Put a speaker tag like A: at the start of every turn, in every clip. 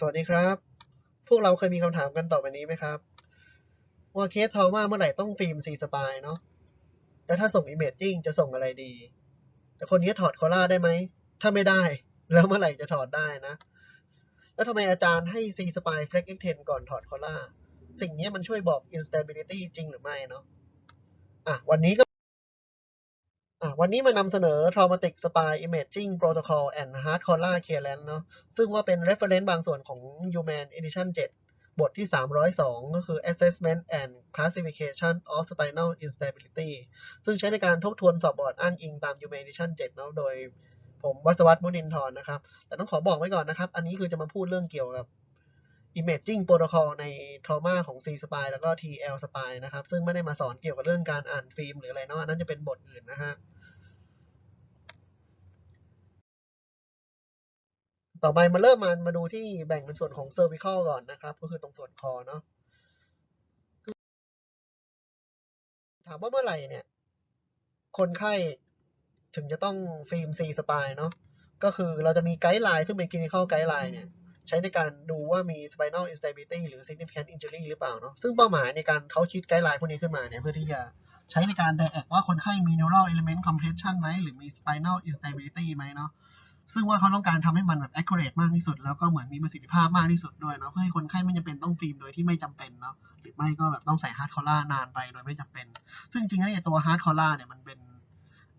A: สวัสดีครับ พวกเราเคยมีคำถามกันต่อไปนี้ไหมครับ ว่าเคสทอมาเมื่อไหร่ต้องฟิล์มซีสปายเนาะแล้วถ้าส่งอิมเมจจิ้งจะส่งอะไรดี แต่คนนี้ถอดคอล่าได้ไหม ถ้าไม่ได้ แล้วเมื่อไหร่จะถอดได้นะ แล้วทำไมอาจารย์ให้ C Spy Flex X10 ก่อนถอดคอล่า สิ่งนี้มันช่วยบอก instability จริงหรือไม่เนาะอะวันนี้ก็ วันนี้มานำเสนอ Traumatic Spy Imaging Protocol and Hard Collar Clearance เนาะซึ่งว่าเป็น reference บางส่วนของ Human Edition 7 บทที่ 302 ก็คือ Assessment and Classification of Spinal Instability ซึ่งใช้ในการทบทวนสอบบอร์ดอ้างอิงตาม Human Edition 7 เนาะโดยผมวัศวัตมุนินทร์นะครับ แต่ต้องขอบอกไว้ก่อนนะครับ อันนี้คือจะมาพูดเรื่องเกี่ยวกับ Imaging Protocol ใน Trauma ของ C Spy แล้วก็ TL Spy นะครับ ซึ่งไม่ได้มาสอนเกี่ยวกับเรื่องการอ่านฟิล์มหรืออะไรเนาะอันนั้นจะเป็นบทอื่นนะฮะต่อไปมาเริ่มมามาดูที่แบ่งเป็นส่วนของ cervical ก่อนนะครับ ก็คือตรงส่วนคอเนาะถามว่าเมื่อไหร่เนี่ย คนไข้ถึงจะต้องฟิล์ม C spine เนาะก็คือเราจะมีไกด์ไลน์ซึ่งเป็น clinical guideline เนี่ย ใช้ในการดูว่ามี spinal instability หรือ significant injury หรือเปล่าเนาะซึ่งเป้าหมายในการเขาคิดไกด์ไลน์พวกนี้ขึ้นมาเนี่ยเพื่อที่จะใช้ในการ direct ว่าคนไข้มี neural element compression ไหมหรือมี spinal instability ไหมเนาะซึ่งว่าเขาต้องการทำให้มันแบบ accurate มากที่สุด แล้วก็เหมือนมีประสิทธิภาพมากที่สุดด้วยเนาะเพื่อให้คนไข้ไม่จำเป็นต้องฟิล์มโดยที่ไม่จำเป็นเนาะหรือไม่ก็แบบต้องใส่ hard collar นานไปโดยไม่จำเป็น ซึ่งจริงๆแล้วไอ้ตัว hard collar เนี่ยมันเป็น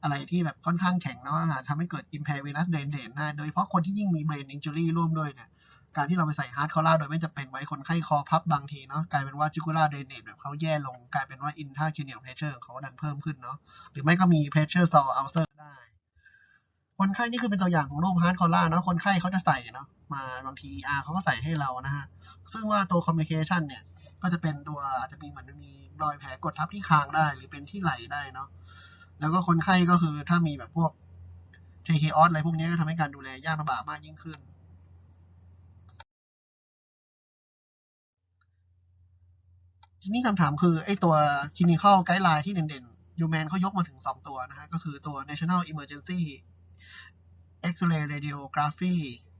A: อะไรที่แบบค่อนข้างแข็งเนาะทำให้เกิด impair venous drain ได้โดยเฉพาะคนที่ยิ่งมี brain injury ร่วมด้วยเนี่ย การที่เราไปใส่ hard collar โดยไม่จำเป็นไว้คนไข้คอพับบางทีเนาะกลายเป็นว่า jugular drainage แบบเขาแย่ลง กลายเป็นว่า intracranial pressure ของเขาดันเพิ่มขึ้นเนาะหรือไม่ก็มี pressure sore ulcer ได้ คนไข้นี่คือเป็นตัวอย่างของโรูป hard collar เนาะคนไข้เขาจะใส่เนาะมาบางที ER เขาก็ใส่ให้เรานะฮะซึ่งว่าตัว complication เนี่ยก็จะเป็นตัวอาจจะมีเหมือนมีรอยแผลกดทับที่คางได้ หรือเป็นที่ไหล่ได้เนาะแล้วก็คนไข้ก็คือถ้ามีแบบพวก t k o s อะไรพวกนี้ก็ทำให้การดูแลยากลำบากมากยิ่งขึ้น ทีนี้คำถามคือไอ้ตัว clinical guideline ที่เด่นๆ UMAN เขายกมาถึง 2 ตัวนะฮะ ก็คือตัว National Emergency X-ray Radiography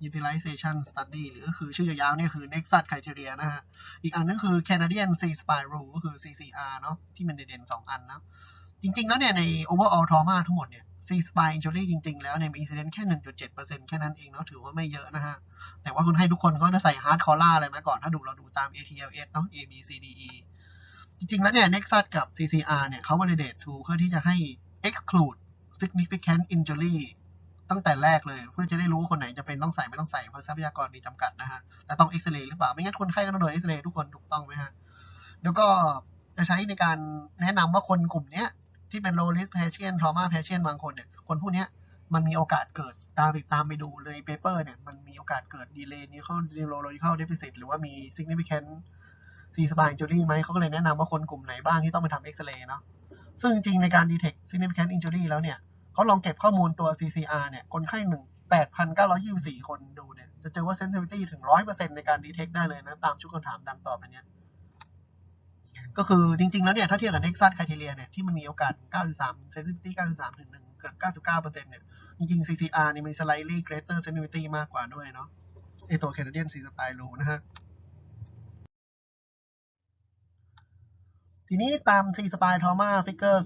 A: Utilization Study หรือก็คือชื่อยาวๆเนี่ยคือ Nexus Criteria นะฮะ อีกอันนึงคือ Canadian C-SPY rule ก็คือ CCR เนาะที่มันเด่นๆ 2 อันนะ จริงๆ แล้วเนี่ยใน overall trauma ทั้งหมดเนี่ย C spine injury จริงๆ แล้วเนี่ยมี incident แค่ 1.7%แค่นั้นเองเนาะถือว่าไม่เยอะนะฮะ แต่ว่าคนไข้ทุกคนก็จะใส่ hard collar อะไรมาก่อน ถ้าดูเราดูตาม ATLS เนาะ A B C D E จริงๆ แล้วเนี่ย Nexus กับ CCR เนี่ยเขา validate tool เพื่อที่จะให้ exclude significant injury ตั้งแต่แรกเลย เพื่อจะได้รู้ว่าคนไหนจะเป็นต้องใส่ไม่ต้องใส่เพราะทรัพยากรมีจำกัดนะฮะ และต้องเอ็กซเรย์หรือเปล่า ไม่งั้นคนไข้ก็ต้องโดนเอ็กซเรย์ทุกคนถูกต้องไหมฮะ แล้วก็จะใช้ในการแนะนำว่าคนกลุ่มเนี้ยที่เป็น low risk patient trauma patient บางคนเนี่ยคนพวกเนี้ยมันมีโอกาสเกิดตามไปตามไปดูเลยเปเปอร์เนี่ยมันมีโอกาสเกิด delay neurological deficit หรือว่ามี significant C spine injury ไหมเขาก็เลยแนะนำว่าคนกลุ่มไหนบ้างที่ต้องไปทำเอ็กซเรย์เนาะซึ่งจริงๆในการ detect significant injury แล้วเนี่ยเขาลองเก็บข้อมูลตัว CCR เนี่ยคนไข้หนึ่ง8,924 คนดูเนี่ย จะเจอว่า sensitivity ถึง 100%ในการ detect ได้เลยนะ ตามชุดคำถามดังต่อไปเนี้ยก็คือจริง ๆ แล้วเนี่ย ถ้าเทียบกับ Nexus Criteria เนี่ย ที่มันมีโอกาส 93 sensitivity 93 ถึง1เกือบ99%เนี่ย จริง ๆ CCR เนี่ยมี slightly greater sensitivity มากกว่าด้วยเนาะไอตัว Canadian C Spine Rule นะฮะ ทีนี้ตาม C Spine Trauma Figure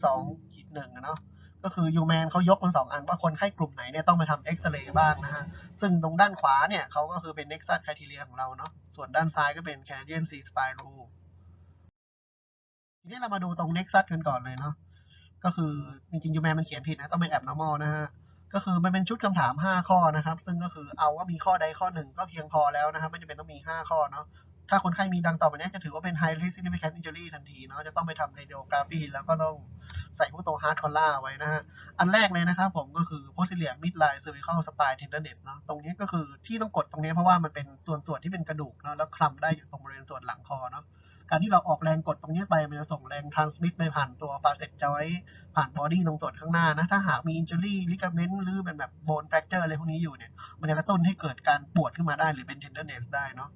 A: 302ขีดหนึ่งอะเนาะก็คือ UMAN เขายกมาสองอันว่าคนไข้กลุ่มไหนเนี่ยต้องไปทำเอ็กซเรย์บ้างนะฮะ ซึ่งตรงด้านขวาเนี่ยเขาก็คือเป็น Nexus Criteria ของเราเนาะส่วนด้านซ้ายก็เป็น Canadian C Spine Rule ทีนี้เรามาดูตรง Nexus กันก่อนเลยเนาะก็คือจริงๆ UMAN มันเขียนผิดนะต้องเป็น abnormal นะฮะก็คือมันเป็นชุดคำถาม 5 ข้อนะครับ ซึ่งก็คือเอาว่ามีข้อใดข้อหนึ่งก็เพียงพอแล้วนะครับ ไม่จำเป็นต้องมี 5 ข้อเนาะ ถ้าคนไข้มีดังต่อไปนี้จะถือว่าเป็น high risk significant injury ทันทีเนาะจะต้องไปทำ radiography แล้วก็ต้องใส่พวกตัว hard collar ไว้นะฮะ อันแรกเลยนะครับผมก็คือ posterior midline cervical spine tenderness เนาะตรงนี้ก็คือที่ต้องกดตรงนี้เพราะว่ามันเป็นส่วนส่วนที่เป็นกระดูกเนาะแล้วคลำได้อยู่ตรงบริเวณส่วนหลังคอเนาะการที่เราออกแรงกดตรงนี้ไป มันจะส่งแรง transmit ไปผ่านตัว facet joint ผ่าน body ตรงส่วนข้างหน้านะ ถ้าหากมี injury ligament หรือเป็นแบบ bone fracture อะไรพวกนี้อยู่เนี่ย มันจะกระตุ้นให้เกิดการปวดขึ้นมาได้หรือเป็น tenderness ได้เนาะ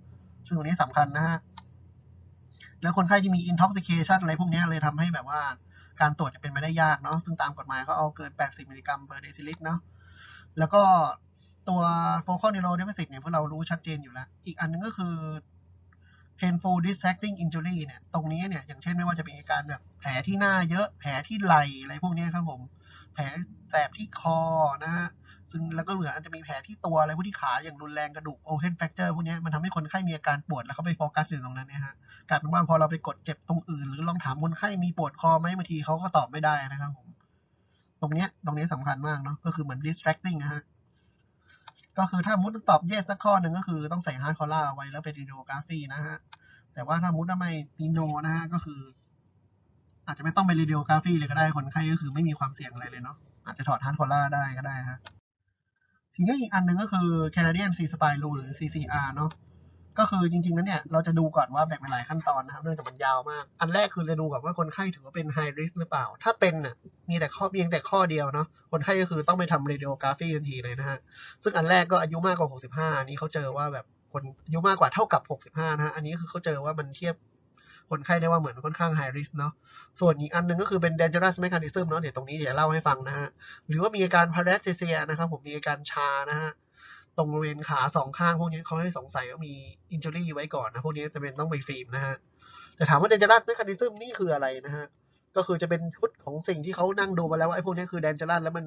A: ซึ่งตรงนี้สำคัญนะฮะ แล้วคนไข้ที่มี intoxication อะไรพวกนี้เลยทำให้แบบว่าการตรวจจะเป็นไปได้ยากเนาะ ซึ่งตามกฎหมายเขาเอาเกิน 80 มิลลิกรัม per deciliter เนาะ แล้วก็ตัว focal neural deficit เนี่ยพวกเรารู้ชัดเจนอยู่แล้ว อีกอันนึงก็คือ painful distracting injury เนี่ย ตรงนี้เนี่ย อย่างเช่นไม่ว่าจะเป็นอาการแบบแผลที่หน้าเยอะ แผลที่ไหล่อะไรพวกนี้ครับผม แผลแสบที่คอนะฮะ ซึ่งแล้วก็เหลืออาจจะมีแผลที่ตัวอะไรพวกที่ขาอย่างรุนแรงกระดูก open fracture พวกนี้มันทำให้คนไข้มีอาการปวดแล้วเขาไปโฟกัสอยู่ตรงนั้นเนี่ยฮะกลายเป็นว่าพอเราไปกดเจ็บตรงอื่น หรือลองถามคนไข้มีปวดคอไหมบางทีเขาก็ตอบไม่ได้นะครับผมตรงเนี้ยตรงนี้สำคัญมากเนาะก็คือเหมือน distracting นะฮะก็คือถ้ามุดตอบ yes สักข้อหนึ่งก็คือต้องใส่ hard collar ไว้แล้วเป็น radiography นะฮะแต่ว่าถ้ามุดถ้าไม่มี no นะฮะก็คือ อาจจะไม่ต้องเป็น radiography เลยก็ได้คนไข้ก็คือไม่มีความเสี่ยงอะไรเลยเนาะอาจจะถอด hard collar ได้ก็ได้ฮะ ทีนี้อีกอันหนึ่งก็คือ Canadian C spine rule หรือ CCR เนาะก็คือจริงๆ แล้วเนี่ย เราจะดูก่อนว่าแบ่งเป็นหลายขั้นตอนนะครับ เนื่องจากมันยาวมาก อันแรกคือจะดูก่อนว่าคนไข้ถือว่าเป็น high risk หรือเปล่า ถ้าเป็นน่ะ มีแต่ข้อเพียงแต่ข้อเดียวเนาะ คนไข้ก็คือต้องไปทำ radiography ทันทีเลยนะฮะ ซึ่งอันแรกก็อายุมากกว่า 65อันนี้เขาเจอว่าแบบคนอายุมากกว่าเท่ากับ 65 นะฮะ อันนี้คือเขาเจอว่ามันเทียบ คนไข้ได้ว่าเหมือนค่อนข้าง high risk เนาะ ส่วนอีกอันหนึ่งก็คือเป็น dangerous mechanism เนาะ เดี๋ยวตรงนี้เดี๋ยวเล่าให้ฟังนะฮะ หรือว่ามีอาการ paresthesia นะครับผมมีอาการชานะฮะ ตรงบริเวณขาสองข้างพวกนี้เขาให้สงสัยว่ามี injury ไว้ก่อนนะ พวกนี้จะเป็นต้องไปฟิล์มนะฮะ แต่ถามว่า dangerous mechanism นี่คืออะไรนะฮะ ก็คือจะเป็นชุดของสิ่งที่เขานั่งดูมาแล้วว่าไอ้พวกนี้คือ dangerous แล้วมัน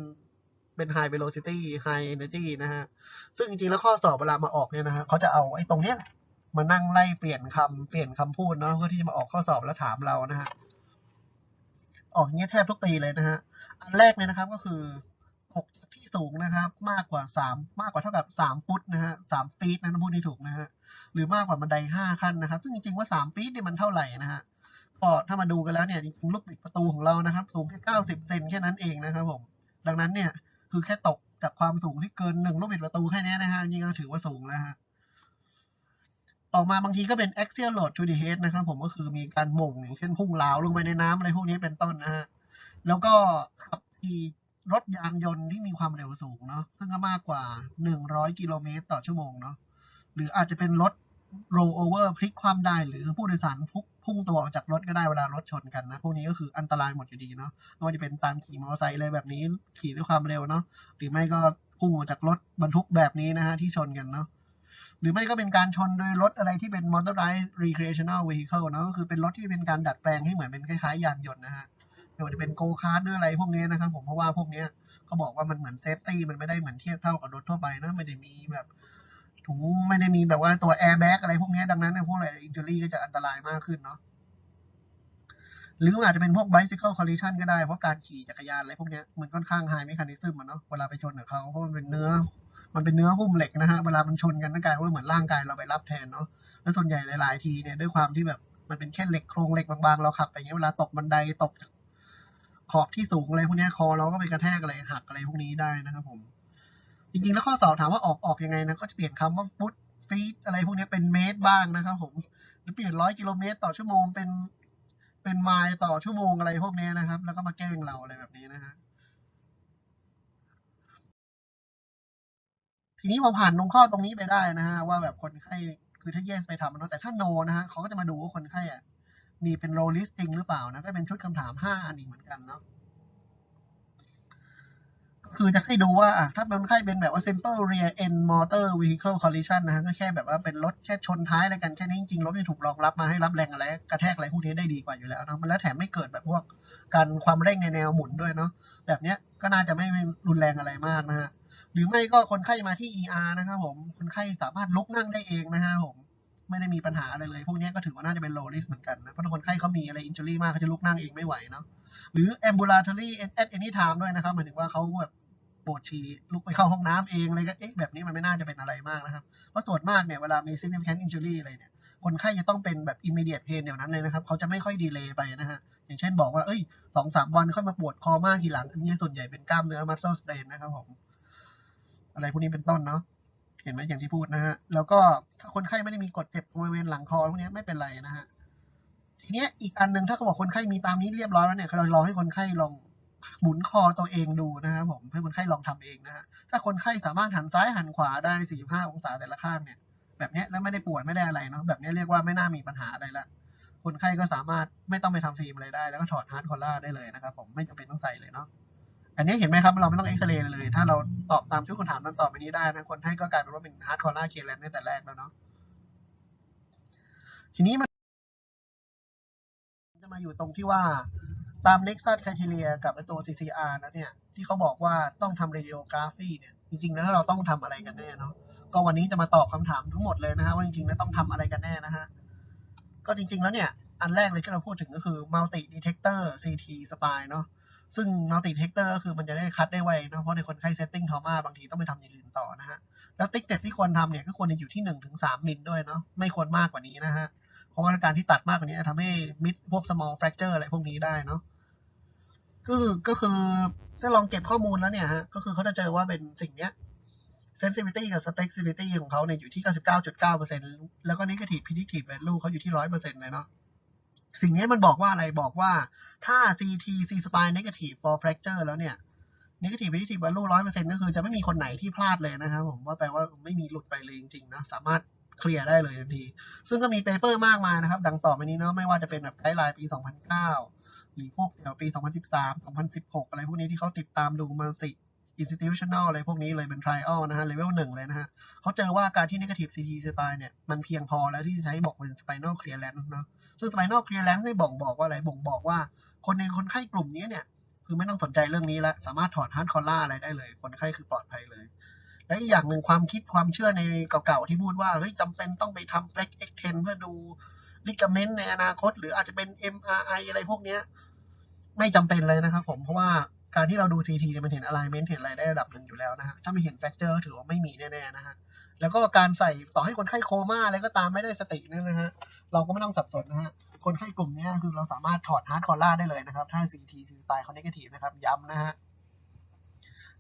A: เป็น high velocity high energy นะฮะ ซึ่งจริงๆแล้วข้อสอบเวลามาออกเนี่ยนะฮะเขาจะเอาไอ้ตรงเนี้ยแหละ มานั่งไล่เปลี่ยนคำเปลี่ยนคำพูดเนาะเพื่อที่จะมาออกข้อสอบแล้วถามเรานะฮะออกอย่างเงี้ยแทบทุกปีเลยนะฮะอันแรกเลยนะครับก็คือหกจากที่สูงนะครับ มากกว่าสามมากกว่าเท่ากับสามฟุตนะฮะสามฟีตนะพูดที่ถูกนะฮะหรือมากกว่าบันไดห้าขั้นนะครับ ซึ่งจริงๆว่าสามฟีตเนี่ยมันเท่าไหร่นะฮะก็ถ้ามาดูกันแล้วเนี่ยจริงๆลูกบิดประตูของเรานะครับ สูงแค่เก้าสิบเซนแค่นั้นเองนะครับผมดังนั้นเนี่ยคือแค่ตกจากความสูงที่เกินหนึ่งลูกบิดประตูแค่นี้นะฮะนี่ก็ถือว่าสูงแล้วฮะ ต่อมาบางทีก็เป็น axial load to the head นะครับผมก็คือมีการหม่งอย่างเช่นพุ่งลาลงไปในน้ำอะไรพวกนี้เป็นต้นนะฮะแล้วก็ขับขี่รถยานยนต์ที่มีความเร็วสูงเนาะซึ่งก็มากกว่า 100 กิโลเมตรต่อชั่วโมงเนาะหรืออาจจะเป็นรถ roll over พลิกคว่ำได้ หรือผู้โดยสารพุ่งพุ่งตัวออกจากรถก็ได้เวลารถชนกันนะ พวกนี้ก็คืออันตรายหมดอยู่ดีเนาะไม่ว่าจะเป็นตามขี่มอเตอร์ไซค์อะไรแบบนี้ขี่ด้วยความเร็วเนาะหรือไม่ก็พุ่งออกจากรถบรรทุกแบบนี้นะฮะที่ชนกันเนาะ หรือไม่ก็เป็นการชนโดยรถอะไรที่เป็น motorized recreational vehicle เนะก็คือเป็นรถที่เป็นการดัดแปลงให้เหมือนเป็นคล้ายๆยานยนต์นะฮะไม่ว่าจะเป็นโกคาร์ดหรืออะไรพวกนี้นะครับผมเพราะว่าพวกนี้เขาบอกว่ามันเหมือนเซฟตี้มันไม่ได้เหมือนเทียบเท่ากับรถทั่วไปนะไม่ได้มีแบบถุงไม่ได้มีแบบว่าตัวแอร์แบ็กอะไรพวกนี้ดังนั้นพวกอะไรอินจูรี่ก็จะอันตรายมากขึ้นเนาะหรืออาจจะเป็นพวก bicycle collision ก็ได้เพราะการขี่จักรยานอะไรพวกนี้มันค่อนข้าง high mechanism อะเนาะเวลาไปชนกับเขาเพราะมันเป็นเนื้อ มันเป็นเนื้อหุ้มเหล็กนะฮะเวลามันชนกันนั่นกายว่าเหมือนร่างกายเราไปรับแทนเนาะแล้วส่วนใหญ่หลาย ๆ ทีเนี่ยด้วยความที่แบบมันเป็นแค่เหล็กโครงเหล็กบางๆเราขับไปเงี้ยเวลาตกบันไดตกขอบที่สูงอะไรพวกเนี้ยคอเราก็ไปกระแทกอะไรหักอะไรพวกนี้ได้นะครับผม จริงๆแล้วข้อสอบถามว่าออกออกยังไงนะก็จะเปลี่ยนคำว่าฟุตฟีตอะไรพวกเนี้ยเป็นเมตรบ้างนะครับผมหรือเปลี่ยนร้อยกิโลเมตร ต่อชั่วโมงเป็นเป็นไมล์ต่อชั่วโมงอะไรพวกเนี้ยนะครับ แล้วก็มาแกล้งเราอะไรแบบนี้นะฮะ ทีนี้พอผ่านตรงข้อตรงนี้ไปได้นะฮะว่าแบบคนไข้คือถ้า yes ไปทำเนะแต่ถ้า no นะฮะเขาก็จะมาดูว่าคนไข้อะมีเป็น low risk จริงหรือเปล่านะก็เป็นชุดคำถามห้าอันอีกเหมือนกันเนาะก็คือจะให้ดูว่าถ้าเป็นคนไข้เป็นแบบว่า simple rear end motor vehicle collision นะฮะก็แค่แบบว่าเป็นรถแค่ชนท้ายอะไรกันแค่นี้จริงๆรถที่ถูกรองรับมาให้รับแรงอะไรกระแทกอะไรพวกนี้ได้ดีกว่าอยู่แล้วนะมันแล้วแถมไม่เกิดแบบพวกการความเร่งในแนวหมุนด้วยเนาะแบบเนี้ยก็น่าจะไม่รุนแรงอะไรมากนะฮะ หรือไม่ก็คนไข้มาที่ ER นะครับผม คนไข้สามารถลุกนั่งได้เองนะฮะผม ไม่ได้มีปัญหาอะไรเลย พวกนี้ก็ถือว่าน่าจะเป็น low risk เหมือนกันนะ เพราะถ้าคนไข้เขามีอะไร injury มากเขาจะลุกนั่งเองไม่ไหวเนาะ หรือ ambulatory at any time ด้วยนะครับ หมายถึงว่าเขาแบบปวดฉี่ลุกไปเข้าห้องน้ำเองอะไรก็เอ๊ะแบบนี้มันไม่น่าจะเป็นอะไรมากนะครับ เพราะส่วนมากเนี่ยเวลามี significant injury อะไรเนี่ย คนไข้จะต้องเป็นแบบ immediate pain เดี๋ยวนั้นเลยนะครับ เขาจะไม่ค่อยดีเลย์ไปนะฮะ อย่างเช่นบอกว่า เอ้ยสองสามวันค่อยมาปวดคอมากทีหลัง อันนี้ส่วนใหญ่เป็นกล้ามเนื้อ muscle strain นะครับผม อะไรพวกนี้เป็นต้นเนาะเห็นไหมอย่างที่พูดนะฮะ แล้วก็ถ้าคนไข้ไม่ได้มีกดเจ็บบริเวณหลังคอพวกนี้ไม่เป็นไรนะฮะทีเนี้ยอีกอันหนึ่งถ้าเขาบอกคนไข้มีตามนี้เรียบร้อยแล้วเนี่ยเราลองให้คนไข้ลองหมุนคอตัวเองดูนะครับผมให้คนไข้ลองทำเองนะฮะถ้าคนไข้สามารถหันซ้ายหันขวาได้ 45 องศาแต่ละข้างเนี่ย แบบเนี้ยแล้วไม่ได้ปวดไม่ได้อะไรเนาะแบบเนี้ยเรียกว่าไม่น่ามีปัญหาอะไรละคนไข้ก็สามารถไม่ต้องไปทำฟิล์มอะไรได้ แล้วก็ถอดฮาร์ดคอลล่าได้เลยนะครับผมไม่จำเป็นต้องใส่เลยเนาะ อันนี้เห็นไหมครับเราไม่ต้องเอ็กซเรย์เลย ถ้าเราตอบตามชุดคำถามนั้นตอบไปนี้ได้นะคนให้ก็กลายเป็นว่าเป็นฮาร์ดคอร์ล่าเคแลนตั้แต่แรกแล้วเนาะทีนี้มันจะมาอยู่ตรงที่ว่าตาม Nexus Criteria กับตัว CCR นะเนี่ย ที่เขาบอกว่าต้องทำ radiography เนี่ย จริงๆแล้วเราต้องทำอะไรกันแน่เนาะก็วันนี้จะมาตอบคำถามทั้งหมดเลยนะฮะว่าจริงๆแล้วต้องทำอะไรกันแน่นะฮะก็จริงๆแล้วเนี่ย อันแรกเลยที่เราพูดถึงก็คือ multi detector CT spy เนาะ ซึ่ง multi detector ก็คือมันจะได้คัดได้ไวเนะเพราะในคนไข้ setting trauma บางทีต้องไปทำอย่างอื่นต่อนะฮะ แล้วติ๊กเจ็ดที่ควรทำเนี่ยก็ควรจะอยู่ที่หนึ่งถึงสามมิลด้วยเนาะไม่ควรมากกว่านี้นะฮะ เพราะว่าการที่ตัดมากกว่านี้จะทำให้มิดพวก small fracture อะไรพวกนี้ได้เนาะก็คือก็คือถ้าลองเก็บข้อมูลแล้วเนี่ยฮะก็คือเขาจะเจอว่าเป็นสิ่งเนี้ย sensitivity กับ specificity ของเขาเนี่ยอยู่ที่ 99.9%แล้วก็ negative predictive value เขาอยู่ที่ 100%เลยเนาะ สิ่งนี้มันบอกว่าอะไรบอกว่าถ้า CT C spine negative for fracture แล้วเนี่ย negative predictive value 100%ก็คือจะไม่มีคนไหนที่พลาดเลยนะครับผมว่าแปลว่าไม่มีหลุดไปเลยจริงๆนะสามารถเคลียร์ได้เลยทันที ซึ่งก็มีเปเปอร์มากมายนะครับ ดังต่อไปนี้เนาะไม่ว่าจะเป็นแบบไกด์ไลน์ปี 2009 หรือพวกแถวปี 2013 2016 อะไรพวกนี้ที่เขาติดตามดู multi institutional อะไรพวกนี้เลยเป็น trial นะฮะ level หนึ่งเลยนะฮะเขาเจอว่าการที่ negative CT spine เนี่ยมันเพียงพอแล้วที่จะใช้บอกเป็น spinal clearance เนาะ ซึ่ง spinal clearance ได้บ่งบอกว่าอะไรบ่งบอกว่า คนในคนไข้กลุ่มนี้เนี่ย คือไม่ต้องสนใจเรื่องนี้แล้วสามารถถอดฮาร์ดคอลล่าอะไรได้เลย คนไข้คือปลอดภัยเลย และอีกอย่างหนึ่งความคิดความเชื่อในเก่าๆที่พูดว่าเฮ้ยจำเป็นต้องไปทำ flex extend เพื่อดูลิกเมนต์ในอนาคต หรืออาจจะเป็น MRI อะไรพวกเนี้ยไม่จำเป็นเลยนะครับผมเพราะว่าการที่เราดู CT เนี่ยมันเห็น alignment เห็นอะไรได้ระดับหนึ่งอยู่แล้วนะฮะถ้าไม่เห็น fracture ก็ถือว่าไม่มีแน่ๆนะฮะ แล้วก็การใส่ต่อให้คนไข้โคม่าอะไรก็ตามไม่ได้สติเนี่ยนะฮะเราก็ไม่ต้องสับสนนะฮะคนไข้กลุ่มนี้คือเราสามารถถอดฮาร์ดคอลล่าได้เลยนะครับ ถ้า CT ซีตายเขาเนกาทีฟนะครับ ย้ำนะฮะ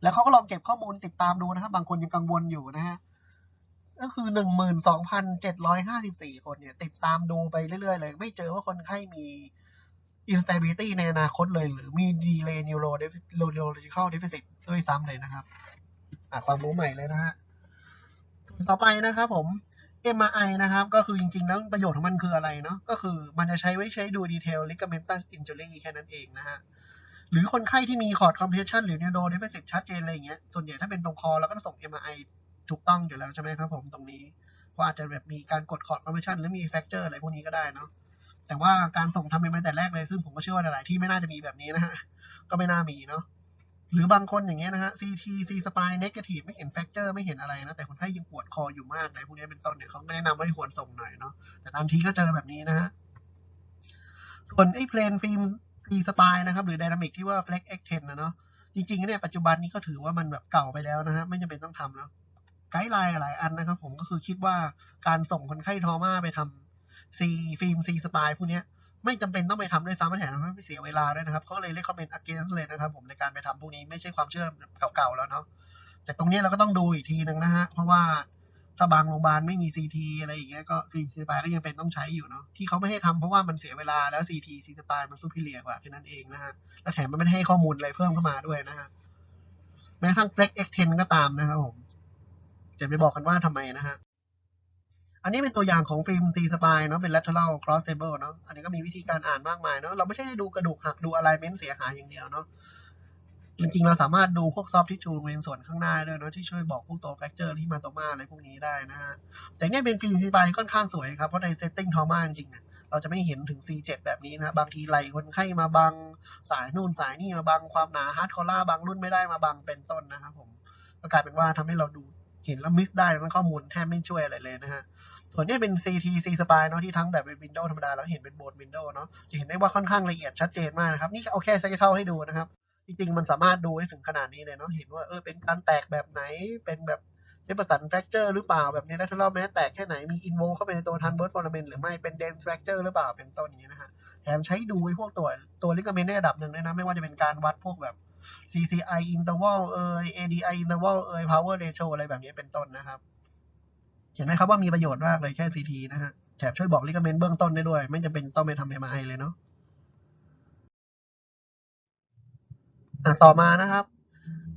A: แล้วเขาก็ลองเก็บข้อมูลติดตามดูนะครับ บางคนยังกังวลอยู่นะฮะก็คือหนึ่งหมื่นสองพันเจ็ดร้อยห้าสิบสี่คนเนี่ย ติดตามดูไปเรื่อยๆเลย ไม่เจอว่าคนไข้มี instability ในอนาคตเลย หรือมี delay neurological deficit ด้วยซ้ำเลยนะครับความรู้ใหม่เลยนะฮะ ต่อไปนะครับผม MRI นะครับ ก็คือจริงๆแล้วประโยชน์ของมันคืออะไรเนาะก็คือมันจะใช้ไว้ใช้ดูดีเทล ligamentous injury แค่นั้นเองนะฮะหรือคนไข้ที่มี cord compression หรือ neuro deficit ชัดเจนอะไรอย่างเงี้ยส่วนใหญ่ถ้าเป็นตรงคอเราก็ต้องส่ง MRI ถูกต้องอยู่แล้วใช่ไหมครับผมตรงนี้เพราะอาจจะแบบมีการกด cord compression หรือมี fracture อะไรพวกนี้ก็ได้เนาะแต่ว่าการส่งทำเป็นมาแต่แรกเลยซึ่งผมก็เชื่อว่าหลายๆที่ไม่น่าจะมีแบบนี้นะฮะก็ไม่น่ามีเนาะ หรือบางคนอย่างเงี้ยนะฮะ CT C spine negative ไม่เห็น fracture ไม่เห็นอะไรนะ แต่คนไข้ยังปวดคออยู่มากเลยพวกนี้เป็นต้นเนี่ยเขาก็แนะนำว่าควรส่งหน่อยเนาะแต่บางทีก็เจอแบบนี้นะฮะส่วนไอ้เพลนฟิล์ม C spine นะครับ หรือ dynamic ที่ว่า flex x10 นะเนาะจริงๆเนี่ยปัจจุบันนี้ก็ถือว่ามันแบบเก่าไปแล้วนะฮะไม่จำเป็นต้องทำแล้วไกด์ไลน์หลายอันนะครับ ผมก็คือคิดว่าการส่งคนไข้ทอมาไปทำ C ฟิล์ม C spine พวกเนี้ย ไม่จำเป็นต้องไปทำด้วยซ้ำไม่แถมไม่ไปเสียเวลาด้วยนะครับเขาเลยเรียกคอมเมนต์ against เลยนะครับ ผมในการไปทำพวกนี้ไม่ใช่ความเชื่อเก่าๆแล้วเนาะแต่ตรงนี้เราก็ต้องดูอีกทีนึงนะฮะเพราะว่าถ้าบางโรงพยาบาลไม่มี CT อะไรอย่างเงี้ยก็ฟิล์ม C spine ก็ยังเป็นต้องใช้อยู่เนาะที่เขาไม่ให้ทำเพราะว่ามันเสียเวลาแล้ว CT C spine มันซูเปอร์เรียกว่าแค่นั้นเองนะฮะและแถมมันไม่ให้ข้อมูลอะไรเพิ่มเข้ามาด้วยนะฮะแม้กระทั่ง flex x10 ก็ตามนะครับผมจะไปบอกกันว่าทำไมนะฮะ อันนี้เป็นตัวอย่างของฟิล์มตีสปายเนาะเป็น lateral cross table เนาะอันนี้ก็มีวิธีการอ่านมากมายเนาะเราไม่ใช่ดูกระดูกหักดู alignment เสียหายอย่างเดียวเนาะจริงๆ เราสามารถดูพวก soft tissue ในส่วนข้างหน้าด้วยเนาะที่ช่วยบอกพวกตัว fracture ที่มาโตมาอะไรพวกนี้ได้นะฮะแต่เนี่ยเป็นฟิล์มตีสปายค่อนข้างสวยครับ เพราะใน setting trauma จริงๆเราจะไม่เห็นถึง C7 แบบนี้นะบางทีไหลคนไข้มาบังสายนู่นสายนี่มาบังความหนา hard collar บางรุ่นไม่ได้มาบังเป็นต้นนะครับผมก็กลายเป็นว่าทำให้เราดูเห็นแล้วมิสได้แล้วข้อมูลแทบไม่ช่วยอะไรเลยนะฮะ ส่วนนี้เป็น CT C spine เนาะที่ทั้งแบบเป็น Windows ธรรมดา แล้วเห็นเป็นโบน Windows เนาะจะเห็นได้ว่าค่อนข้างละเอียดชัดเจนมากนะครับ นี่เอาแค่ไซเคิลให้ดูนะครับ จริงๆ มันสามารถดูได้ถึงขนาดนี้เลยเนาะเห็นว่าเออเป็นการแตกแบบไหนเป็นแบบเซปสัน fracture หรือเปล่าแบบนี้ lateral mass แตกแค่ไหนมี invo เข้าไปในตัว transverse foramen หรือไม่เป็น dense fracture หรือเปล่าเป็นต้นนี้นะฮะแถมใช้ดูไอ้พวกตัวตัว ligament ในระดับหนึ่งด้วยนะไม่ว่าจะเป็นการวัดพวกแบบ CCI interval เอ่ย ADI interval เอ่ย power ratio อะไรแบบนี้เป็นต้นนะครับ ห็นไหมครับว่ามีประโยชน์มากเลยแค่ CT นะฮะแถมช่วยบอกลิกาเมนต์เบื้องต้นได้ด้วย ไม่จำเป็นต้องไปทำเอ็มไอเลยเนาะอะต่อมานะครับ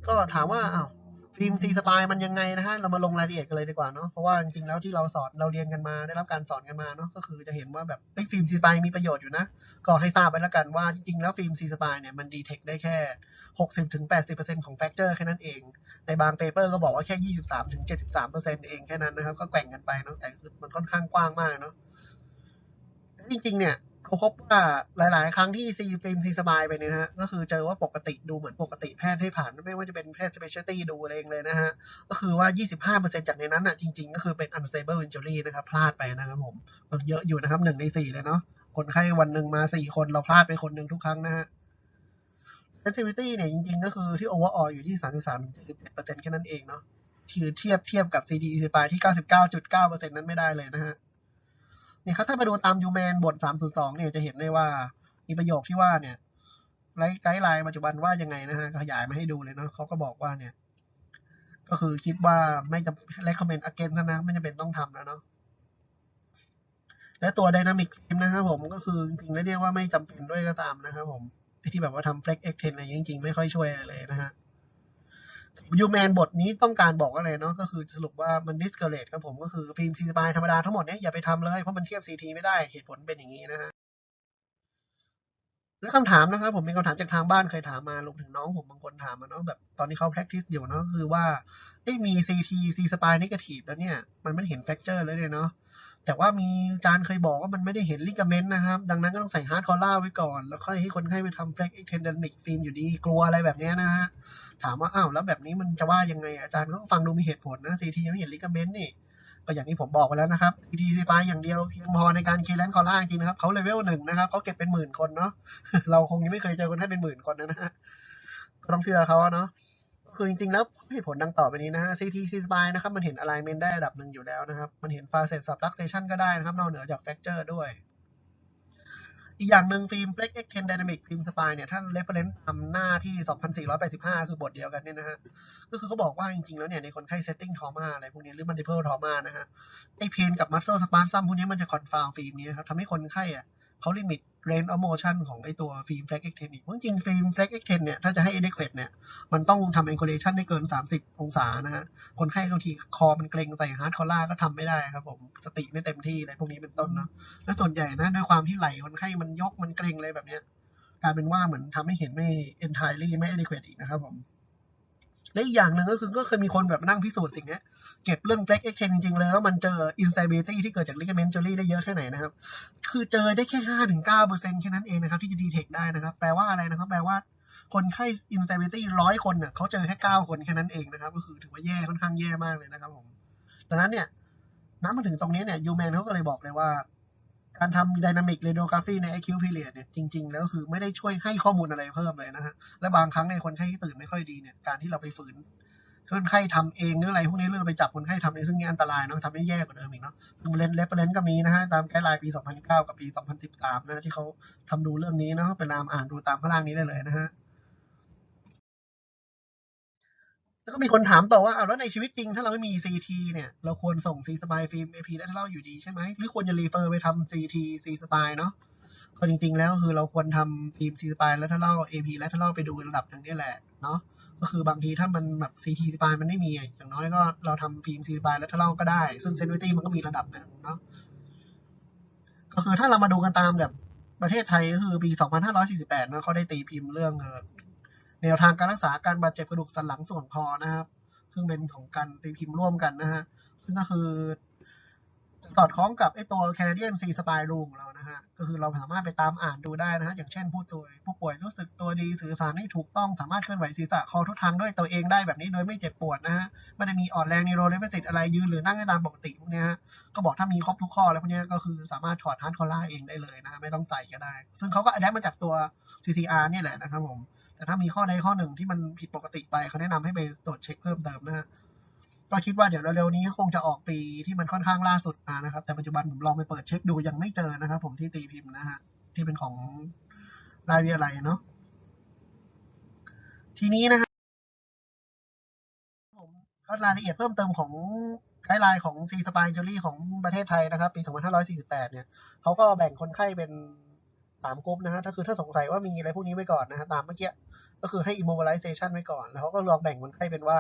A: ก็ถามว่าอ้าว ฟิล์มซีสปายมันยังไงนะฮะ เรามาลงรายละเอียดกันเลยดีกว่าเนาะ เพราะว่าจริงๆแล้วที่เราสอนเราเรียนกันมาได้รับการสอนกันมาเนาะ ก็คือจะเห็นว่าแบบเอ้ฟิล์มซีสปายมีประโยชน์อยู่นะ ก็ให้ทราบไปแล้วกันว่าจริงๆแล้วฟิล์มซีสปายเนี่ยมันดีเทคได้แค่ 60ถึง80%ของแฟกเจอร์แค่นั้นเอง ในบางเปเปอร์ก็บอกว่าแค่ 23ถึง73%เองแค่นั้นนะครับ ก็แกว่งกันไปเนาะ แต่คือมันค่อนข้างกว้างมากเนาะจริงๆเนี่ย เขาพบว่าหลาย ๆ ครั้งที่ซีฟิล์มซีสบายไปเนี่ยนะฮะ ก็คือเจอว่าปกติดูเหมือนปกติแพทย์ให้ผ่าน ไม่ว่าจะเป็นแพทย์ specialty ดูอะไรเองเลยนะฮะ ก็คือว่า 25%จากในนั้นอะจริง ๆ ก็คือเป็น unstable injury นะครับ พลาดไปนะครับผมมันเยอะอยู่นะครับหนึ่งในสี่เลยเนาะคนไข้วันหนึ่งมาสี่คนเราพลาดไปคนหนึ่งทุกครั้งนะฮะ sensitivity เนี่ยจริง ๆ ก็คือที่ overall อยู่ที่ 33-71%แค่นั้นเองเนาะคือเทียบเทียบกับ CD ซีปายที่ 99.9%นั้นไม่ได้เลยนะฮะ เนี่ยครับถ้ามาดูตามยูแมนบท 302 เนี่ยจะเห็นได้ว่ามีประโยคที่ว่าเนี่ยไลไกด์ไลน์ปัจจุบันว่ายังไงนะฮะขยายมาให้ดูเลยเนาะเขาก็บอกว่าเนี่ย ก็คือคิดว่าไม่จำ recommend against นะไม่จำเป็นต้องทำแล้วเนาะและตัว dynamic theme นะครับผมก็คือจริงๆแล้วเรียกว่าไม่จำเป็นด้วยก็ตามนะครับผมไอที่แบบว่าทำ flex extend อะไรจริงๆ ไม่ค่อยช่วยอะไรเลยนะฮะ ยูแมนบทนี้ต้องการบอกอะไรเนาะก็คือสรุปว่ามัน discourage ครับผมก็คือฟิล์มซีสปายธรรมดาทั้งหมดเนี้ยอย่าไปทำเลย เพราะมันเทียบ CT ไม่ได้เหตุผลเป็นอย่างนี้นะฮะแล้วคำถามนะครับผมมีคำถามจากทางบ้านเคยถามมารวมถึงน้องผมบางคนถามมาเนาะแบบตอนนี้เขา practice อยู่เนาะคือว่าเอ้มี CT C spine negative แล้วเนี่ย มันไม่เห็น fracture เลยเนาะ แต่ว่ามีอาจารย์เคยบอกว่ามันไม่ได้เห็นลิกาเมนต์นะครับ ดังนั้นก็ต้องใส่ฮาร์ดคอล่าไว้ก่อน แล้วค่อยให้คนไข้ไปทำ flex extended film อยู่ดีกลัวอะไรแบบนี้นะฮะ ถามว่าอ้าวแล้วแบบนี้มันจะว่ายังไง อาจารย์ก็ฟังดูมีเหตุผลนะ CT ไม่เห็นลิกาเมนต์นี่ก็อย่างที่ผมบอกไปแล้วนะครับ CT ซีปายอย่างเดียวเพียงพอในการเคลนคอล่าจริงนะครับเขาเลเวลหนึ่งนะครับเขาเก็บเป็นหมื่นคนเนาะเราคงยังไม่เคยเจอคนไข้เป็นหมื่นคนนะฮะก็ต้องเชื่อเขาเนาะ คือจริงๆ แล้วเหตุผลดังต่อไปนี้นะฮะ CT C spine นะครับ มันเห็น alignment ได้ระดับหนึ่งอยู่แล้วนะครับ มันเห็น facet subluxation ก็ได้นะครับ นอกเหนือจาก fracture ด้วย อีกอย่างหนึ่งฟิล์ม flex extend dynamic ฟิล์ม spine เนี่ย ถ้า reference ตามหน้าที่ 2485 คือบทเดียวกันเนี่ยนะฮะ ก็คือเขาบอกว่าจริงๆ แล้วเนี่ย ในคนไข้ setting trauma อะไรพวกนี้ หรือ multiple trauma นะฮะ ไอเพนกับ muscle spasm พวกนี้มันจะ confound ฟิล์มนี้ครับทำให้คนไข้อะ เขา limit range of motion ของไอตัวฟิล์ม flex extend อีกเพราะจริงฟิล์ม flex extend เนี่ย ถ้าจะให้ adequate เนี่ย มันต้องทำ angulation ได้เกิน 30 องศานะฮะ คนไข้บางทีคอมันเกร็งใส่ hard collar ก็ทำไม่ได้ครับผม สติไม่เต็มที่อะไรพวกนี้เป็นต้นเนาะและส่วนใหญ่นะ ด้วยความที่ไหลคนไข้มันยกมันเกร็งเลยแบบเนี้ยกลายเป็นว่าเหมือนทำให้เห็นไม่ entirely ไม่ adequate อีกนะครับผมและอีกอย่างหนึ่งก็คือก็เคยมีคนแบบนั่งพิสูจน์สิ่งนี้ เก็บเรื่อง flex extend จริงๆเลยว่ามันเจอ instability ที่เกิดจาก ligament injury ได้เยอะแค่ไหนนะครับ คือเจอได้แค่ห้าถึงเก้าเปอร์เซ็นแค่นั้นเองนะครับ ที่จะ detect ได้นะครับ แปลว่าอะไรนะครับ แปลว่าคนไข้ instability ร้อยคนเน่ะเขาเจอแค่เก้าคนแค่นั้นเองนะครับ ก็คือถือว่าแย่ค่อนข้างแย่มากเลยนะครับผมดังนั้นเนี่ยนับมาถึงตรงนี้เนี่ยยูแมนเขาก็เลยบอกเลยว่า การทำ dynamic radiography ใน acute period เนี่ยจริง ๆ แล้วคือไม่ได้ช่วยให้ข้อมูลอะไรเพิ่มเลยนะฮะและบางครั้งในคนไข้ที่ตื่นไม่ค่อยดีเนี่ยการที่เราไปฝืน คนไข้ทำเองหรืออะไรพวกนี้หรือเราไปจับคนไข้ทำเองซึ่งนี่อันตรายเนาะทำให้แย่กว่าเดิมอีกเนาะเรนเรฟเฟรนก็มีนะฮะตามไกด์ไลน์ปี 2009 กับปี 2013 นะที่เขาทำดูเรื่องนี้เนาะไปตามอ่านดูตามข้างล่างนี้ได้เลยนะฮะแล้วก็มีคนถามต่อว่าเอาวแล้วในชีวิตจริง ถ้าเราไม่มี CT เนี่ย เราควรส่ง C spine ฟิล์ม AP และถ้าเราอยู่ดีใช่ไหมหรือควรจะรีเฟอร์ไปทำ CT C spine เนาะก็จริงๆแล้วคือเราควรทำฟิล์ม C spine และถ้าเรา AP และถ้าเราไปดูระดับหนึ่งนี่แหละเนาะ ก็คือบางทีถ้ามันแบบ CT spine มันไม่มีอย่างน้อยก็เราทำฟิล์ม C spine และถ้าเราก็ได้ ซึ่ง sensitivity มันก็มีระดับหนึ่งเนาะก็คือถ้าเรามาดูกันตามแบบประเทศไทยก็คือปี 2548นะเขาได้ตีพิมพ์เรื่องแนวทางการรักษาการบาดเจ็บกระดูกสันหลังส่วนคอนะครับ ซึ่งเป็นของการตีพิมพ์ร่วมกันนะฮะซึ่งก็คือ สอดคล้องกับไอตัว Canadian C Spine Rule ของเรานะฮะ ก็คือเราสามารถไปตามอ่านดูได้นะฮะ อย่างเช่นผู้ตัวผู้ป่วยรู้สึกตัวดีสื่อสารได้ถูกต้องสามารถเคลื่อนไหวศีรษะคอทุกทางด้วยตัวเองได้แบบนี้โดยไม่เจ็บปวดนะฮะ ไม่ได้มีอ่อนแรงนิโรเลฟสิตอะไรยืนหรือนั่งได้ตามปกติพวกเนี้ยฮะ ก็บอกถ้ามีครบทุกข้อแล้วพวกเนี้ยก็คือสามารถถอดฮาร์ดคอล่าเองได้เลยนะ ไม่ต้องใส่ก็ได้ ซึ่งเขาก็อัดแอมาจากตัว CCR นี่แหละนะครับผม แต่ถ้ามีข้อใดข้อหนึ่งที่มันผิดปกติไปเขาแนะนำให้ไปตรวจเช็คเพิ่มเติมนะฮะ ก็คิดว่าเดี๋ยวเร็วๆนี้คงจะออกปีที่มันค่อนข้างล่าสุดมานะครับ แต่ปัจจุบันผมลองไปเปิดเช็คดูยังไม่เจอนะครับ ผมที่ตีพิมพ์นะฮะที่เป็นของรายวิทยาลัยเนาะทีนี้นะฮะผมก็รายละเอียดเพิ่มเติมของไกด์ไลน์ของ C Spine Injury ของประเทศไทยนะครับ ปี 2548 เนี่ยเขาก็แบ่งคนไข้เป็นสามกลุ่มนะฮะก็คือถ้าสงสัยว่ามีอะไรพวกนี้ไว้ก่อนนะฮะตามเมื่อกี้ก็คือให้ immobilization ไว้ก่อน แล้วเขาก็ลองแบ่งคนไข้เป็นว่า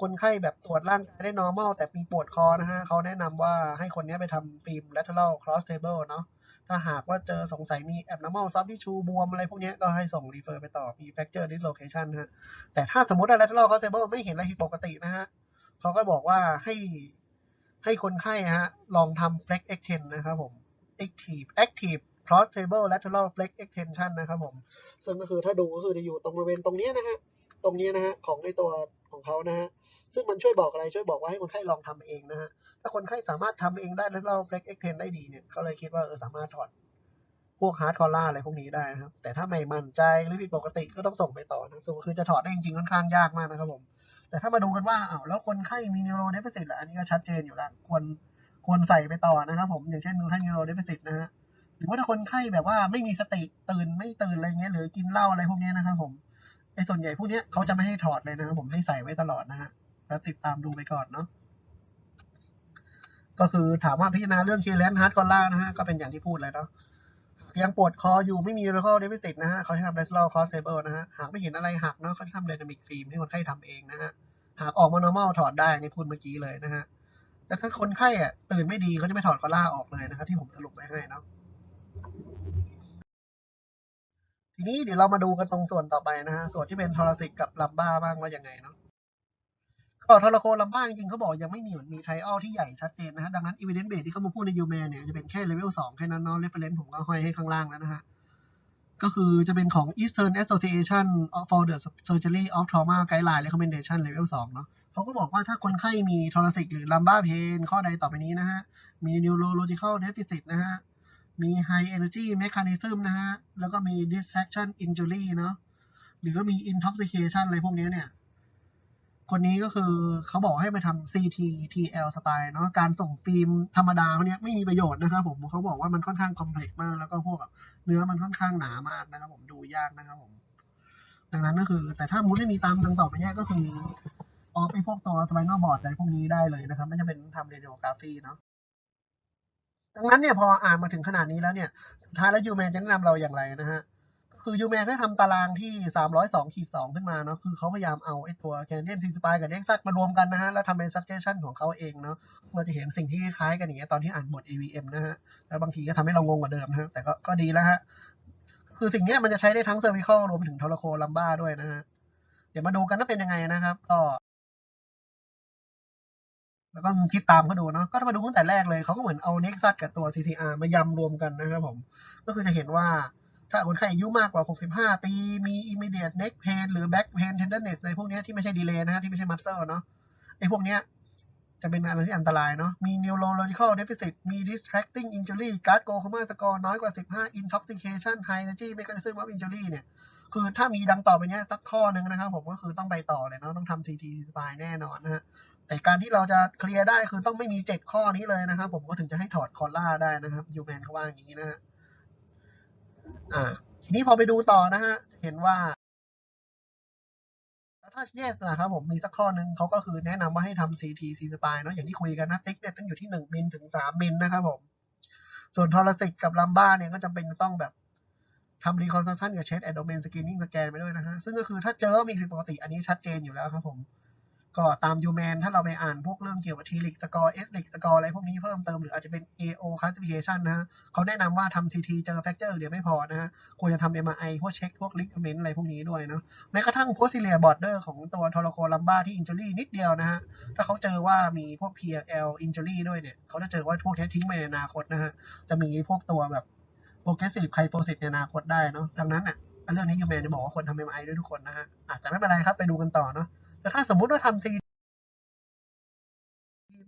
A: คนไข้แบบตรวจร่างกายได้ normal แต่มีปวดคอนะฮะเขาแนะนำว่าให้คนนี้ไปทำฟิล์ม lateral cross table เนาะถ้าหากว่าเจอสงสัยมี abnormal soft tissue บวมอะไรพวกนี้ก็ให้ส่ง refer ไปต่อมี fracture dislocation นฮะแต่ถ้าสมมติว่า lateral cross table ไม่เห็นอะไรผิดปกตินะฮะเขาก็บอกว่าให้ให้คนไข้ฮะลองทำ flex extend นะครับผม active active cross table lateral flex extension นะครับผม ซึ่งก็คือถ้าดูก็คือจะอยู่ตรงบริเวณตรงนี้นะฮะ ตรงนี้นะฮะ ของในตัว ของเขานะฮะซึ่งมันช่วยบอกอะไรช่วยบอกว่าให้คนไข้ลองทำเองนะฮะถ้าคนไข้สามารถทำเองได้แล้วเรา flex extend ได้ดีเนี่ยเขาเลยคิดว่าเออสามารถถอดพวก hard collar อะไรพวกนี้ได้นะครับ แต่ถ้าไม่มั่นใจหรือผิดปกติก็ต้องส่งไปต่อนะส่วนคือจะถอดได้จริงๆค่อนข้างยากมากนะครับผมแต่ถ้ามาดูกันว่าอ้าวแล้วคนไข้มี neuro deficit ละอันนี้ก็ชัดเจนอยู่แล้วควรควรใส่ไปต่อนะครับผมอย่างเช่นคนไข้ neuro deficit นะฮะหรือว่าถ้าคนไข้แบบว่าไม่มีสติตื่นไม่ตื่นอะไรเงี้ยหรือกินเหล้าอะไรพวกนี้นะครับผม ไอ้ส่วนใหญ่พวกเนี้ยเขาจะไม่ให้ถอดเลยนะครับผมให้ใส่ไว้ตลอดนะฮะแล้วติดตามดูไปก่อนเนาะก็คือถามว่าพิจารณาเรื่องเคเลนฮาร์ดคอล่านะฮะก็เป็นอย่างที่พูดเลยเนาะยังปวดคออยู่ไม่มี neurological deficit นะฮะเขาจะทำ lateral cross table นะฮะหากไม่เห็นอะไรหักเนาะเขาจะทำ dynamic film ให้คนไข้ทำเองนะฮะหากออกมา normal ถอดได้ในพูดเมื่อกี้เลยนะฮะแต่ถ้าคนไข้อะตื่นไม่ดีเขาจะไม่ถอดคอล่าออกเลยนะครับที่ผมสรุปไว้ให้เนาะ ทีนี้เดี๋ยวเรามาดูกันตรงส่วนต่อไปนะฮะ ส่วนที่เป็นทอร a ิกกับลัมบ้าบ้างว่ายังไงเนาะก็ทอร์โคลัมบ้าจริงๆเขาบอกยังไม่มีเหมือนมีไทออลที่ใหญ่ชัดเจนนะฮะ ดังนั้น evidence base ที่เขามาพูดในยูแมนเนี่ยจะเป็นแค่เลเวลสองแค่นั้นเนาะ reference ผมก็ห้อยให้ข้างล่างแล้วนะฮะ ก็คือจะเป็นของ Eastern Association for the Surgery of Trauma Guideline Recommendation Level 2เนาะเขาก็บอกว่าถ้าคนไข้มีทอร a ิกหรือลัมบ้าเพนข้อใดต่อไปนี้นะฮะมี neurological deficit นะฮะ มี high energy mechanism นะฮะ แล้วก็มี distraction injury เนาะ หรือว่ามี intoxication อะไรพวกนี้เนี่ย คนนี้ก็คือเขาบอกให้ไปทำ CT TL style เนาะ การส่งฟิล์มธรรมดาพวกนี้ไม่มีประโยชน์นะครับผม เขาบอกว่ามันค่อนข้าง complex มาก แล้วก็พวกแบบเนื้อมันค่อนข้างหนามากนะครับผม ดูยากนะครับผม ดังนั้นก็คือ แต่ถ้ามุดไม่มีตามดังต่อไปเนี้ยก็คือออฟไอพวกตัว spinal board อะไรพวกนี้ได้เลยนะครับ ไม่จำเป็นทำ radiography เนาะ ดังนั้นเนี่ยพออ่านมาถึงขนาดนี้แล้วเนี่ยสุดท้ายแล้วยูแมนจะแนะนำเราอย่างไรนะฮะคือยูแมนก็ทำตารางที่ 302ขีด2ขึ้นมาเนาะคือเขาพยายามเอาไอ้ตัวแคนเดนซีสปายกับเน็กซัสมารวมกันนะฮะ แล้วทำเป็น suggestion ของเขาเองเนาะเราจะเห็นสิ่งที่คล้ายกันอย่างเงี้ยตอนที่อ่านบท AVM นะฮะ แล้วบางทีก็ทำให้เรางงกว่าเดิมนะฮะแต่ก็ก็ดีแล้วฮะ คือสิ่งนี้มันจะใช้ได้ทั้ง cervical รวมถึงทอร์โคลัมบ้าด้วยนะฮะ เดี๋ยวมาดูกันว่าเป็นยังไงนะครับ ก็ แล้วก็คิดตามเขาดูเนาะก็ถ้ามาดูตั้งแต่แรกเลยเขาก็เหมือนเอา Nexus กับตัว CCR มายำรวมกันนะครับผม ก็คือจะเห็นว่าถ้าคนไข้อายุมากกว่า 65 ปี มี immediate neck pain หรือ back pain tenderness อะไรพวกนี้ที่ไม่ใช่ delay นะฮะที่ไม่ใช่ muscle เนาะไอ้พวกเนี้ยจะเป็นอะไรที่อันตรายเนาะ มี neurological deficit มี distracting injury guard glaucoma score น้อยกว่า 15 intoxication high energy mechanism of injury เนี่ย คือถ้ามีดังต่อไปเนี้ยสักข้อหนึ่งนะครับผมก็คือต้องไปต่อเลยเนาะ ต้องทำ CT spine แน่นอนนะฮะ แต่การที่เราจะเคลียร์ได้คือต้องไม่มีเจ็ดข้อนี้เลยนะครับ ผมก็ถึงจะให้ถอดคอล่าได้นะครับยูแมนเขาว่าอย่างนี้นะฮะอ่า ทีนี้พอไปดูต่อนะฮะ เห็นว่า ถ้า yes นะครับผมมีสักข้อหนึ่งเขาก็คือแนะนำว่าให้ทำ CT C spine เนาะอย่างที่คุยกันนะติ๊กเนี่ยต้องอยู่ที่หนึ่งมิลถึงสามมิลนะครับผม ส่วนทอร์ซิกกับลัมบ้าเนี่ยก็จำเป็นจะต้องแบบทำรีคอนสตรักชั่นกับเชสแอดโดเมนสกรีนิ่งสแกนไปด้วยนะฮะ ซึ่งก็คือถ้าเจอมีผิดปกติอันนี้ชัดเจนอยู่แล้วครับผม ก็ตามยูแมนถ้าเราไปอ่านพวกเรื่องเกี่ยวกับทีลิกสกอร์เอสลิกสกอร์อะไรพวกนี้เพิ่มเติมหรืออาจจะเป็น AO classification นะฮะเขาแนะนำว่าทำ CT เจอ fracture เดี๋ยวไม่พอนะฮะควรจะทำ MRI พวกเช็คพวก ligament อะไรพวกนี้ด้วยเนาะแม้กระทั่ง posterior border ของตัวทอร์โคลัมบ้าที่ injury นิดเดียวนะฮะถ้าเขาเจอว่ามีพวก PLL injury ด้วยเนี่ยเขาจะเจอว่าพวกนี้ทิ้งไปในอนาคตนะฮะจะมีพวกตัวแบบ progressive kyphosis ในอนาคตได้เนาะดังนั้นอะเรื่องนี้ยูแมนจะบอกว่าควรทำ MRI ด้วยทุกคนนะฮะแต่ไม่เป็นไรครับไปดูกันต่อเนาะ แต่ถ้าสมมุติว่าทำ CT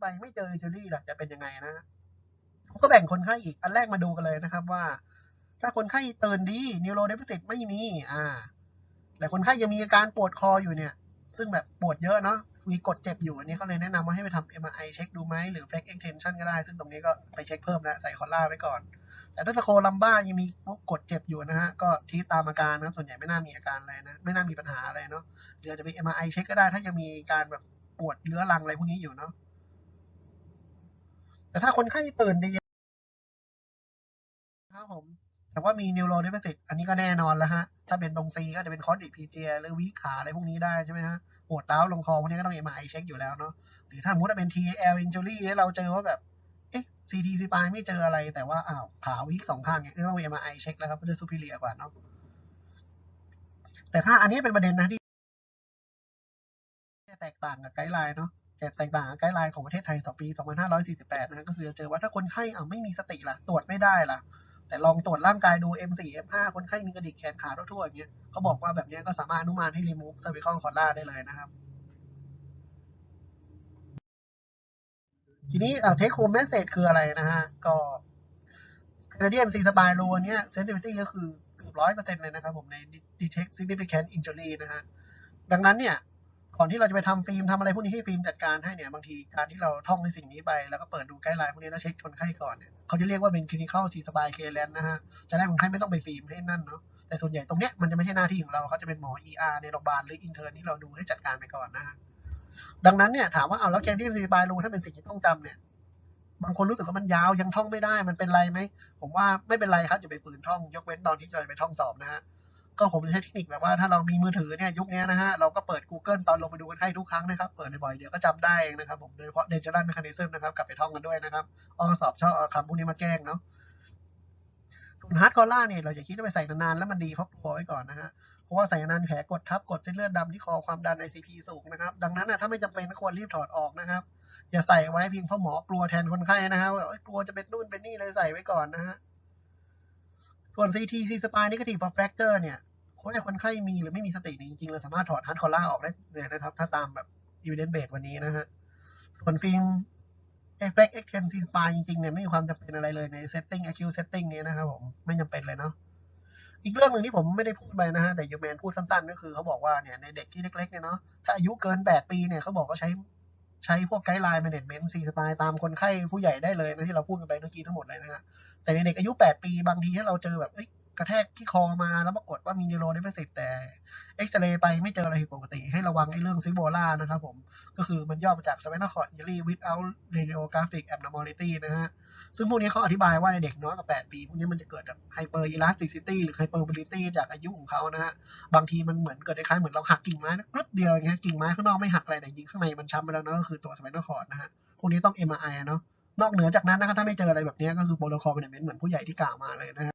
A: ไปไม่เจอจูรี่ล่ะจะเป็นยังไงนะฮะผมก็แบ่งคนไข้อีกอันแรกมาดูกันเลยนะครับว่า ถ้าคนไข้ตื่นดีนิวโรเดฟิซิตไม่มีอ่าแต่คนไข้ยังมีอาการปวดคออยู่เนี่ย ซึ่งแบบปวดเยอะเนาะมีกดเจ็บอยู่อันนี้เขาเลยแนะนำว่าให้ไปทำ MRI เช็คดูไหมหรือ flex extension ก็ได้ ซึ่งตรงนี้ก็ไปเช็คเพิ่มแล้วใส่คอล่าไว้ก่อน แต่ถ้าตะโคลัมบ้ายังมีกดเจ็บอยู่นะฮะก็ทีตามอาการนะครับส่วนใหญ่ไม่น่ามีอาการอะไรนะไม่น่ามีปัญหาอะไรเนาะเดี๋ยวจะไป MRI เช็คก็ได้ ถ้ายังมีการแบบปวดเรื้อรังอะไรพวกนี้อยู่เนาะแต่ถ้าคนไข้ตื่นดีครับผม แต่ว่ามี neuro deficit อันนี้ก็แน่นอนแล้วฮะ ถ้าเป็นตรง C ก็จะเป็น chronic PGA หรือวิขาอะไรพวกนี้ได้ใช่ไหมฮะปวดร้าลงคอพวกนี้ก็ต้อง MRI เช็คอยู่แล้วเนาะหรือถ้าสมมติว่าเป็น TAL injury แล้วเราเจอว่าแบบ CT สปายไม่เจออะไรแต่ว่าอ้าวขาวิกสองข้างเนี่ยก็ต้อง MRI เช็คแล้วครับเพื่อ superior กว่าเนาะแต่ถ้าอันนี้เป็นประเด็นนะที่แตกต่างกับไกด์ไลน์เนาะแตกต่างกับไกด์ไลน์ของประเทศไทยต่อปี 2548 นะฮะก็คือจะเจอว่าถ้าคนไข้อ่าไม่มีสติล่ะตรวจไม่ได้ล่ะ แต่ลองตรวจร่างกายดู M4 M5 คนไข้มีกระดิกแขนขาทั่วๆอย่างเงี้ยเขาบอกว่าแบบเนี้ยก็สามารถอนุมานให้ remove cervical collar ได้เลยนะครับ ทีนี้เอ่อ take home message คืออะไรนะฮะ ก็ Canadian C spine rule อันเนี้ย sensitivity ก็คือเกือบร้อยเปอร์เซ็นต์เลยนะครับผมใน detect significant injury นะฮะ ดังนั้นเนี่ย ก่อนที่เราจะไปทำฟิล์มทำอะไรพวกนี้ให้ฟิล์มจัดการให้เนี่ย บางทีการที่เราท่องในสิ่งนี้ไป แล้วก็เปิดดูไกด์ไลน์พวกนี้แล้วเช็คคนไข้ก่อนเนี่ยเขาจะเรียกว่าเป็น clinical C spine clearance นะฮะ จะได้คนไข้ไม่ต้องไปฟิล์มให้นั่นเนาะแต่ส่วนใหญ่ตรงเนี้ยมันจะไม่ใช่หน้าที่ของเราเขาจะเป็นหมอ ER ในโรงพยาบาลหรือ intern ที่เราดูให้จัดการไปก่อนนะฮะ ดังนั้นเนี่ยถามว่าเอาแล้ว Canadian C spine rule ถ้าเป็นสิ่งที่ต้องจำเนี่ยบางคนรู้สึกว่ามันยาวยังท่องไม่ได้มันเป็นไรไหมผมว่าไม่เป็นไรครับอย่าไปฝืนท่อง ยกเว้นตอนที่จะไปท่องสอบนะฮะก็ผมจะใช้เทคนิคแบบว่าถ้าเรามีมือถือเนี่ยยุคนี้นะฮะเราก็เปิด Google ตอนลงไปดูคนไข้ทุกครั้งนะครับ เปิดบ่อยๆเดี๋ยวก็จำได้เองนะครับผมโดยเฉพาะ Dangerous Mechanism นะครับ กลับไปท่องกันด้วยนะครับออสอบชอบคำพวกนี้มาแกล้งเนาะส่วนฮาร์ดคอร์ล่าเนี่ยเราอย่าคิดว่าไปใส่นานๆแล้วมันดีเพราะกลัวไว้ก่อนนะฮะ ราะว่าใส่นานแผลกดทับกดเส้นเลือดดำที่คอความดัน ICP สูงนะครับ ดังนั้นนะถ้าไม่จำเป็นควรรีบถอดออกนะครับ อย่าใส่ไว้เพียงเพราะหมอกลัวแทนคนไข้นะฮะว่าเอ้ยกลัวจะเป็นนู่นเป็นนี่เลยใส่ไว้ก่อนนะฮะส่วน CT C spine negative for fracture เนี่ยคนไข้คนไข้มีหรือไม่มีสตินี่จริงๆเราสามารถถอดฮันคอล่าออกได้เลยนะครับ ถ้าตามแบบ evidence base วันนี้นะฮะส่วนฟิล์ม effect extend C spine จริงๆเนี่ยไม่มีความจำเป็นอะไรเลยใน setting acute setting นี้นะครับผม ไม่จำเป็นเลยเนาะ อีกเรื่องหนึ่งที่ผมไม่ได้พูดไปนะฮะแต่ยูแมนพูดสั้นๆก็คือเขาบอกว่าเนี่ยในเด็กที่เล็กๆเนี่ยเนาะถ้าอายุเกิน 8 ปีเนี่ยเขาบอกว่าใช้ใช้พวกไกด์ไลน์ management C spine ตามคนไข้ผู้ใหญ่ได้เลยนะที่เราพูดกันไปเมื่อกี้ทั้งหมดเลยนะฮะแต่ในเด็กอายุ 8 ปีบางทีถ้าเราเจอแบบเอ้ยกระแทกที่คอมาแล้วปรากฏว่ามี neuro deficit แต่เอ็กซเรย์ไปไม่เจออะไรผิดปกติ ให้ระวังไอ้เรื่องซิโบล่านะครับผม ก็คือมันย่อมาจาก spinal cord injury without radiographic abnormality นะฮะ ซึ่งพวกนี้เขาอธิบายว่าในเด็กน้อยกว่า 8 ปี พวกนี้มันจะเกิดแบบ hyper elasticity หรือไฮเปอร์บิลิตี้จากอายุของเขานะฮะ บางทีมันเหมือนเกิดคล้ายๆเหมือนเราหักกิ่งไม้นะกรึบเดียวอย่างเงี้ยกิ่งไม้ข้างนอกไม่หักอะไรแต่ยิงข้างในมันช้ำไปแล้วเนะก็คือตัว spinal cord นะฮะ พวกนี้ต้อง MRI เนาะ นอกเหนือจากนั้นนะครับถ้าไม่เจออะไรแบบนี้ก็คือโปรโตคอลเป็นเหมือนผู้ใหญ่ที่กล่าวมาเลยนะฮะ